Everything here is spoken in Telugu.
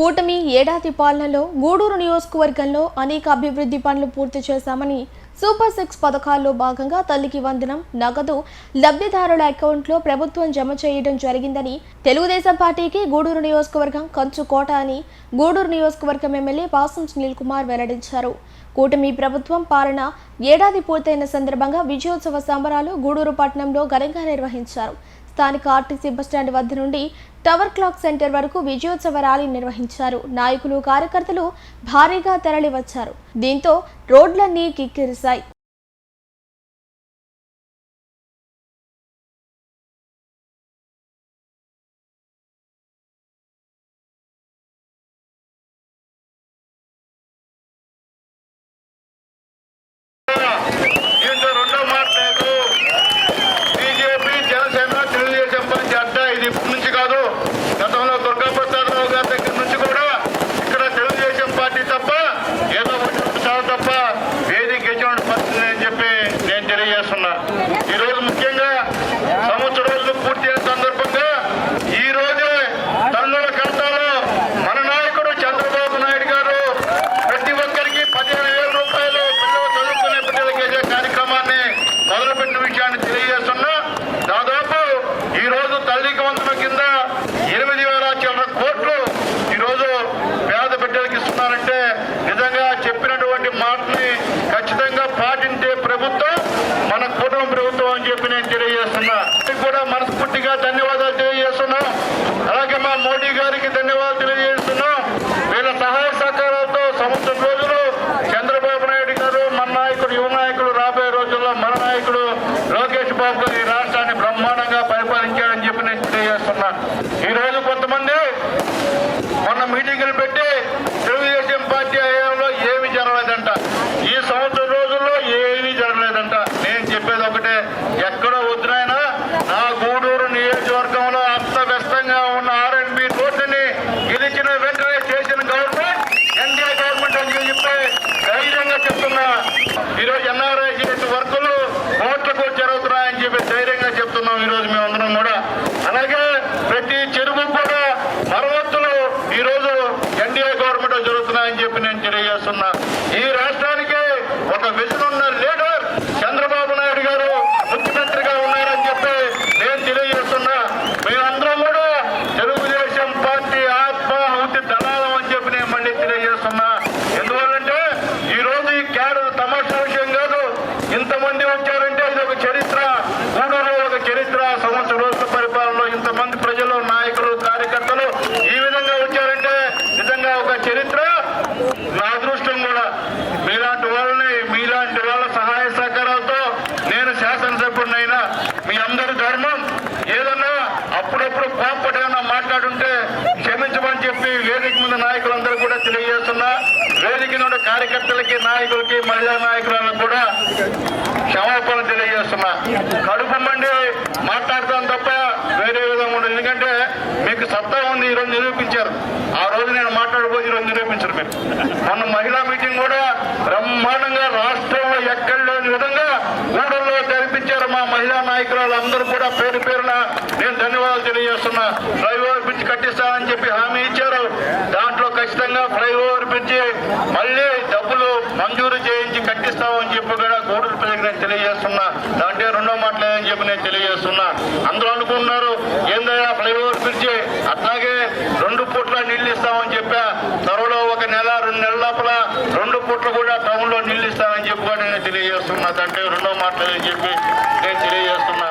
కూటమి ఏడాది పాలనలో గూడూరు నియోజకవర్గంలో అనేక అభివృద్ధి పనులు పూర్తి చేశామని సూపర్ సిక్స్ పథకాల్లో భాగంగా తల్లికి వందనం నగదు లబ్ధిదారుల అకౌంట్లో ప్రభుత్వం జమ చేయడం జరిగిందని తెలుగుదేశం పార్టీకి గూడూరు నియోజకవర్గం కంచు కోట అని గూడూరు నియోజకవర్గం ఎమ్మెల్యే పాసం సునీల్ కుమార్ వెల్లడించారు. కూటమి ప్రభుత్వం పాలన ఏడాది పూర్తయిన సందర్భంగా విజయోత్సవ సంబరాలు గూడూరు పట్టణంలో ఘనంగా నిర్వహించారు. స్థానిక ఆర్టీసీ బస్టాండ్ వద్ద నుండి టవర్ క్లాక్ సెంటర్ వరకు విజయోత్సవ ర్యాలీ నిర్వహించారు. నాయకులు కార్యకర్తలు భారీగా తరలివచ్చారు. దీంతో రోడ్లన్నీ కిక్కిరిశాయి దీంట్లో రెండో మాట లేదు బీజేపీ జనసేన తెలుగుదేశం పార్టీ అడ్డా ఇది ఇప్పటి నుంచి కాదు గతంలో దుర్గాప్రసాద్ రావు గారి దగ్గర నుంచి కూడా ఇక్కడ తెలుగుదేశం పార్టీ తప్ప ఏదో ఒకటి చాలా తప్ప వేదిక గెలిచిన పరిస్థితి అని చెప్పి నేను ఈరోజు ముఖ్యంగా సంవత్సరం పూర్తి అయిన సందర్భంగా ఈ రోజే తల్లుల ఖాతాలో మన నాయకుడు చంద్రబాబు నాయుడు గారు ప్రతి ఒక్కరికి పదిహేను వేల రూపాయలు పిల్లలు చదువుకునే బిడ్డలకు వేసే కార్యక్రమాన్ని మొదలుపెట్టిన విషయాన్ని తెలియజేస్తున్నా దాదాపు ఈ రోజు తల్లికి వందల కింద ఎనిమిది వేల చిల్లర కోట్లు ఈ రోజు పేద బిడ్డలకు ఇస్తున్నారంటే నిజంగా చెప్పినటువంటి మాటని ఖచ్చితంగా పాటించే ప్రభుత్వం మన కుటుంబ ప్రభుత్వం అని చెప్పి నేను తెలియజేస్తున్నా మీకు కూడా మనస్ఫూర్తిగా ధన్యవాదాలు తెలియజేస్తున్నాం అలాగే మా మోడీ గారికి ధన్యవాదాలు తెలియజేస్తున్నాం వీళ్ళ సహాయ సహకారాలతో రోజులు చంద్రబాబు నాయుడు గారు మన నాయకుడు యువ నాయకుడు రాబోయే రోజుల్లో మన నాయకుడు లోకేష్ బాబు గారు ఈ రాష్ట్రాన్ని బ్రహ్మాండంగా పరిపాలించారని చెప్పి నేను తెలియజేస్తున్నా. ఈ రోజు కొంతమంది మొన్న మీటింగులు పెట్టి తెలుగుదేశం పార్టీ హయాంలో ఏమి జరగలేదంట. ఈ సంవత్సరం రోజుల్లో ఏమీ జరగలేదంట. నేను చెప్పేది ఒకటే ఎక్కడో వద్దునైనా నా గూడూరు నియోజకవర్గంలో అస్తవ్యస్తంగా ఉన్న ఆర్ఎండ్బి రోడ్డుని గెలిచిన వెంటనే చేసిన గవర్నమెంట్ ఎన్డీఏ గవర్నమెంట్ అని చెప్పి ధైర్యంగా చెప్తున్నా ఈరోజు ఎన్ఆర్ఐ చేసిన వర్కులు కోట్లకు జరుగుతున్నాయని చెప్పి ధైర్యంగా చెప్తున్నాం ఈరోజు మేమందరం కూడా అలాగే ప్రతి చెరువు కూడా మరమ్మతులు ఈ రోజు ఎన్డీఏ గవర్నమెంట్ జరుగుతున్నాయని చెప్పి నేను తెలియజేస్తున్నా ఈ రాష్ట్రానికి ఒక విజన్ ఉన్న లీడర్ చంద్రబాబు నాయుడు గారు ముఖ్యమంత్రిగా ఉన్నారని చెప్పి నేను తెలియజేస్తున్నా మేమందరం కూడా తెలుగుదేశం పార్టీ ఆత్మాహుతి దళాలం అని చెప్పి నేను మళ్ళీ తెలియజేస్తున్నా ఎందువల్లంటే ఈ రోజు ఈ క్యాడర్ తమాషా విషయం కాదు ఇంతమంది వచ్చారంటే ఇది ఒక చరిత్ర. గూడూరులో ఒక చరిత్ర. సంవత్సరం రోజుల పరిపాలనలో ఇంతమంది ప్రజలు నాయకులు కార్యకర్తలు ఈ విధంగా వచ్చారంటే నిజంగా ఒక చరిత్ర. నా అదృష్టం కూడా మీలాంటి వాళ్ళని మీలాంటి వాళ్ళ సహాయ సహకారాలతో నేను శాసనసభ్యుడినైనా మీ అందరి ధర్మం ఏదన్నా అప్పుడప్పుడు కోపటైనా మాట్లాడుంటే క్షమించమని చెప్పి వేదిక మీద నాయకులందరూ కూడా తెలియజేస్తున్నా. కార్యకర్తలకి నాయకులకి మహిళా నాయకులను కూడా క్షమాపణ తెలియజేస్తున్నా. కడుపు మండి మాట్లాడతాను తప్ప వేరే విధంగా ఉండదు. ఎందుకంటే మీకు సత్తా ఉంది ఈరోజు నిరూపించారు. ఆ రోజు నేను మాట్లాడబోదు ఈరోజు నిరూపించారు మీరు. మొన్న మహిళా మీటింగ్ కూడా బ్రహ్మాండంగా రాష్ట్రంలో ఎక్కడ లేని విధంగా ఊళ్ళలో జరిపించారు మా మహిళా నాయకురాలు. అందరూ కూడా పేరు పేరున నేను ధన్యవాదాలు తెలియజేస్తున్నా. ఫ్లైఓవర్ బ్రిడ్జ్ కట్టిస్తానని చెప్పి హామీ ఇచ్చారు. దాంట్లో ఖచ్చితంగా ఫ్లైఓవర్ బ్రిడ్జి మళ్ళీ మంజూరు చేయించి కట్టిస్తామని చెప్పి కూడా గూడూరు ప్రజలకు నేను తెలియజేస్తున్నా. దాంట్లో రెండో మాట్లాడని చెప్పి నేను తెలియజేస్తున్నా. అందరూ అనుకున్నారు ఏందయ్యా ఫ్లైఓవర్ బ్రిడ్జి? అట్లాగే రెండు పూట్ల నీళ్ళు ఇస్తామని చెప్పా. త్వరలో ఒక నెల రెండు నెలల లోపల రెండు పూట్లు కూడా టౌన్లో నీళ్ళు ఇస్తామని చెప్పి కూడా నేను తెలియజేస్తున్నా. దాంట్లో రెండో మాట్లాడని చెప్పి నేను తెలియజేస్తున్నా.